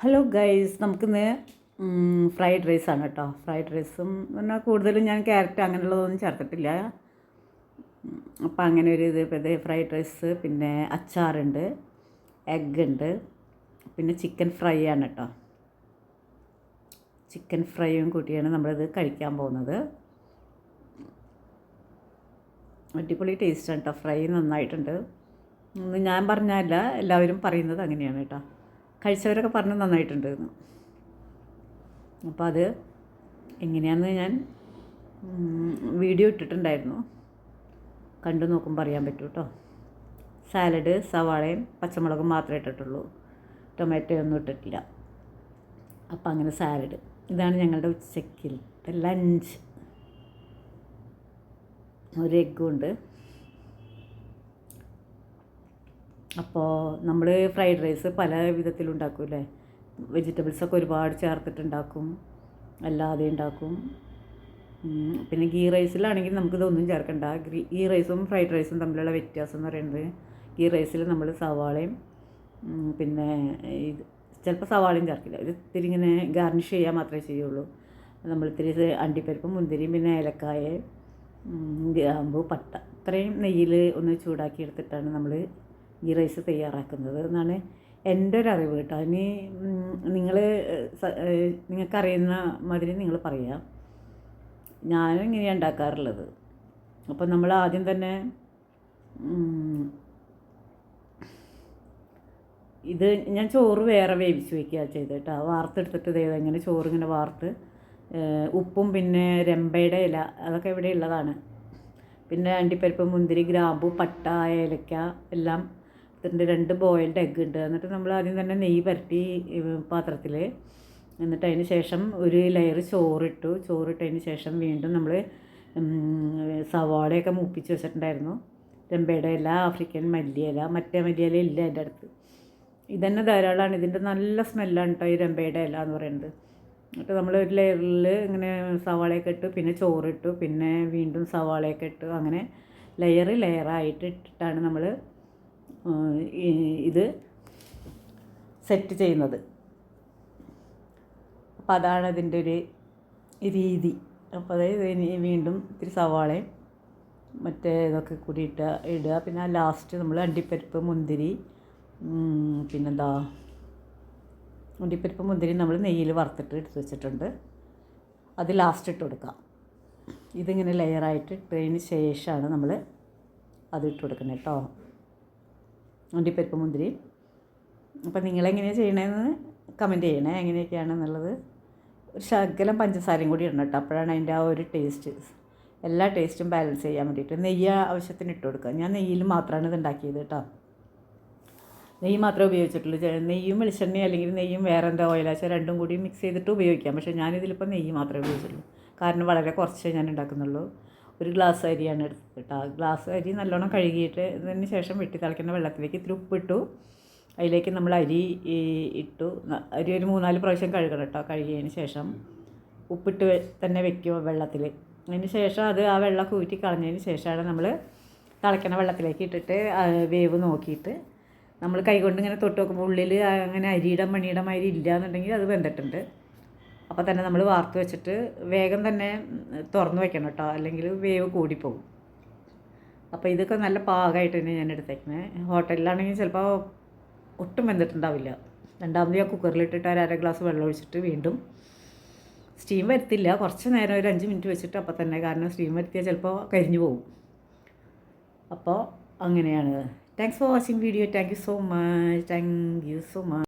Hello guys നമുക്കിന്ന് fried റൈസാണ് കേട്ടോ ഫ്രൈഡ് റൈസും എന്നാൽ കൂടുതലും ഞാൻ ക്യാരറ്റ് അങ്ങനെയുള്ളതൊന്നും ചേർത്തിട്ടില്ല. അപ്പം അങ്ങനെ ഒരു ഇത് ഇത് ഫ്രൈഡ് റൈസ് പിന്നെ അച്ചാറുണ്ട് എഗ് ഉണ്ട് പിന്നെ ചിക്കൻ ഫ്രൈ ആണ് കേട്ടോ ചിക്കൻ ഫ്രൈയും കൂട്ടിയാണ് നമ്മളിത് കഴിക്കാൻ പോകുന്നത്. അടിപൊളി ടേസ്റ്റാണ് കേട്ടോ ഫ്രൈ നന്നായിട്ടുണ്ട്. ഞാൻ പറഞ്ഞല്ല എല്ലാവരും പറയുന്നത് അങ്ങനെയാണ് കേട്ടോ കഴിച്ചവരൊക്കെ പറഞ്ഞ് നന്നായിട്ടുണ്ട് എന്ന് അപ്പോൾ അത് എങ്ങനെയാണെന്ന് ഞാൻ വീഡിയോ ഇട്ടിട്ടുണ്ടായിരുന്നു. കണ്ടു നോക്കുമ്പോൾ അറിയാൻ പറ്റും കേട്ടോ സാലഡ് സവാളയും പച്ചമുളകും മാത്രമേ ഇട്ടിട്ടുള്ളൂ. ടൊമാറ്റോ ഒന്നും ഇട്ടിട്ടില്ല. അപ്പോൾ അങ്ങനെ സാലഡ്. ഇതാണ് ഞങ്ങളുടെ ഉച്ചക്കിലത്തെ ലഞ്ച്. ഒരു എഗ്ഗും ഉണ്ട് അപ്പോൾ നമ്മൾ ഫ്രൈഡ് റൈസ് പല വിധത്തിലുണ്ടാക്കൂലേ വെജിറ്റബിൾസൊക്കെ ഒരുപാട് ചേർത്തിട്ടുണ്ടാക്കും അല്ലാതെ ഉണ്ടാക്കും. പിന്നെ ഗീ റൈസിലാണെങ്കിൽ നമുക്കിതൊന്നും ചേർക്കണ്ട. ഗീ റൈസും ഫ്രൈഡ് റൈസും തമ്മിലുള്ള വ്യത്യാസം എന്ന് പറയുന്നത് ഗീ റൈസിൽ നമ്മൾ സവാളയും പിന്നെ ഇത് ചിലപ്പോൾ സവാളയും ചേർക്കില്ല. ഇത് ഇത്തിരി ഇങ്ങനെ ഗാർണിഷ് ചെയ്യാൻ മാത്രമേ ചെയ്യുള്ളൂ. നമ്മൾ ഇത്തിരി അണ്ടിപ്പരിപ്പ് മുന്തിരിയും പിന്നെ ഏലക്കായ ഗ്രാമ്പു പട്ട ഇത്രയും നെയ്യിൽ ഒന്ന് ചൂടാക്കി എടുത്തിട്ടാണ് നമ്മൾ ഈ റൈസ് തയ്യാറാക്കുന്നത് എന്നാണ് എന്റെ ഒരു അറിവ് കേട്ടോ ഇനി നിങ്ങൾ നിങ്ങൾക്കറിയുന്ന മാതിരി നിങ്ങൾ പറയാം. ഞാനും ഇങ്ങനെയാണ് ഉണ്ടാക്കാറുള്ളത്. അപ്പോൾ നമ്മൾ ആദ്യം തന്നെ ഇത് ഞാൻ ചോറ് വേറെ വേവിച്ച് വെക്കുക ചെയ്ത് കേട്ടോ വാർത്തെടുത്തിട്ട് ചെയ്ത് എങ്ങനെ ചോറ് ഇങ്ങനെ വാർത്ത് ഉപ്പും പിന്നെ രമ്പയുടെ ഇല അതൊക്കെ ഇവിടെ ഉള്ളതാണ്. പിന്നെ അണ്ടിപ്പരിപ്പ് മുന്തിരി ഗ്രാമ്പു പട്ട ഏലക്ക എല്ലാം ഇതിന്റെ രണ്ട് ബോയിൽഡ് എഗ്ഗ് ഉണ്ട്. എന്നിട്ട് നമ്മൾ ആദ്യം തന്നെ നെയ്യ് പരട്ടി പാത്രത്തിൽ എന്നിട്ട് അതിന് ശേഷം ഒരു ലെയർ ചോറിട്ടു. ചോറിട്ടതിന് ശേഷം വീണ്ടും നമ്മൾ സവാളയൊക്കെ മൂപ്പിച്ച് വെച്ചിട്ടുണ്ടായിരുന്നു. രമ്പയുടെ ഇല ആഫ്രിക്കൻ മല്ലിയില മറ്റേ മല്ലിയില ഇല്ല എന്റെ അടുത്ത്. ഇതന്നെ ധാരാളമാണ് ഇതിന്റെ നല്ല സ്മെല്ലാണ് കേട്ടോ ഈ രമ്പയുടെ ഇല എന്ന് പറയുന്നത്. എന്നിട്ട് നമ്മൾ ഒരു ലെയറിൽ ഇങ്ങനെ സവാളയൊക്കെ ഇട്ട് പിന്നെ ചോറിട്ടു പിന്നെ വീണ്ടും സവാളയൊക്കെ ഇട്ടു. അങ്ങനെ ലെയർ ലെയറായിട്ട് ഇട്ടിട്ടാണ് നമ്മൾ ഇത് സെറ്റ് ചെയ്യുന്നത്. അപ്പം അതാണ് അതിന്റെ ഒരു രീതി. അപ്പോൾ അതായത് വീണ്ടും ഇത്തിരി സവാളയും മറ്റേ ഇതൊക്കെ കൂടി ഇട്ട ഇടുക. പിന്നെ ലാസ്റ്റ് നമ്മൾ അണ്ടിപ്പരിപ്പ് മുന്തിരി പിന്നെന്താ? അണ്ടിപ്പരിപ്പ് മുന്തിരി നമ്മൾ നെയ്യിൽ വറുത്തിട്ട് എടുത്ത് വെച്ചിട്ടുണ്ട്. അത് ലാസ്റ്റ് ഇട്ട് കൊടുക്കാം ഇതിങ്ങനെ ലെയറായിട്ട് ഇട്ടതിന് ശേഷമാണ് നമ്മൾ അത് ഇട്ട് കൊടുക്കുന്നത് കേട്ടോ. അണ്ടിപ്പരിപ്പ് മുന്തിരി. അപ്പം നിങ്ങളെങ്ങനെയാണ് ചെയ്യണതെന്ന് കമന്റ് ചെയ്യണേ. എങ്ങനെയൊക്കെയാണെന്നുള്ളത് ഒരു ശകലം പഞ്ചസാരയും കൂടി ഇടണം കേട്ടോ അപ്പോഴാണ് അതിന്റെ ആ ഒരു ടേസ്റ്റ് എല്ലാ ടേസ്റ്റും ബാലൻസ് ചെയ്യാൻ വേണ്ടിയിട്ട്. നെയ്യ് ആവശ്യത്തിന് ഇട്ട് കൊടുക്കുക. ഞാൻ നെയ്യിൽ മാത്രമാണ് ഇത് ഉണ്ടാക്കിയത് കേട്ടോ നെയ്യ് മാത്രമേ ഉപയോഗിച്ചിട്ടുള്ളൂ. നെയ്യും വെളിച്ചെണ്ണയും അല്ലെങ്കിൽ നെയ്യും വേറെ എന്താ ഓയിലാച്ചാൽ രണ്ടും കൂടി മിക്സ് ചെയ്തിട്ട് ഉപയോഗിക്കാം. പക്ഷേ ഞാനിതിലിപ്പോൾ നെയ്യ് മാത്രമേ ഉപയോഗിച്ചിട്ടുള്ളൂ. കാരണം വളരെ കുറച്ചേ ഞാൻ ഉണ്ടാക്കുന്നുള്ളൂ. ഒരു ഗ്ലാസ് അരിയാണ് എടുത്തത് കേട്ടോ ഗ്ലാസ് അരി നല്ലോണം കഴുകിയിട്ട് ഇതിന് ശേഷം വെട്ടി തിളയ്ക്കുന്ന വെള്ളത്തിലേക്ക് ഇത്തിരി ഉപ്പിട്ടു. അതിലേക്ക് നമ്മൾ അരി ഇട്ടു. അരി ഒരു മൂന്നാൽ പ്രാവശ്യം കഴുകണം കേട്ടോ കഴുകിയതിന് ശേഷം. ഉപ്പിട്ട് തന്നെ വെക്കും വെള്ളത്തിൽ. അതിന് ശേഷം അത് ആ വെള്ളം ഊറ്റി കളഞ്ഞതിന് ശേഷമാണ് നമ്മൾ തിളയ്ക്കണ വെള്ളത്തിലേക്ക് ഇട്ടിട്ട് വേവ് നോക്കിയിട്ട് നമ്മൾ കൈകൊണ്ട് ഇങ്ങനെ തൊട്ട് നോക്കുമ്പോൾ ഉള്ളിൽ അങ്ങനെ അരിയുടെ മണിയുടെ മാതിരി ഇല്ല എന്നുണ്ടെങ്കിൽ അത് വെന്തിട്ടുണ്ട്. അപ്പോൾ തന്നെ നമ്മൾ വാർത്ത് വെച്ചിട്ട് വേഗം തന്നെ തുറന്ന് വെക്കണം കേട്ടോ അല്ലെങ്കിൽ വേവ് കൂടിപ്പോകും. അപ്പോൾ ഇതൊക്കെ നല്ല പാകമായിട്ട് തന്നെ ഞാൻ എടുത്തേക്കുന്നത് ഹോട്ടലിലാണെങ്കിൽ ചിലപ്പോൾ ഒട്ടും വെന്തിട്ടുണ്ടാവില്ല. രണ്ടാമത് ഞാൻ കുക്കറിലിട്ടിട്ട് ഒരു അര ഗ്ലാസ് വെള്ളം ഒഴിച്ചിട്ട് വീണ്ടും സ്റ്റീം വരുത്തില്ല. കുറച്ച് നേരം ഒരു അഞ്ച് മിനിറ്റ് വെച്ചിട്ട് അപ്പോൾ തന്നെ കാരണം സ്റ്റീം വരുത്തിയാൽ ചിലപ്പോൾ കരിഞ്ഞു പോകും. അപ്പോൾ അങ്ങനെയാണ്. Thanks for watching video thank you so much thank you so much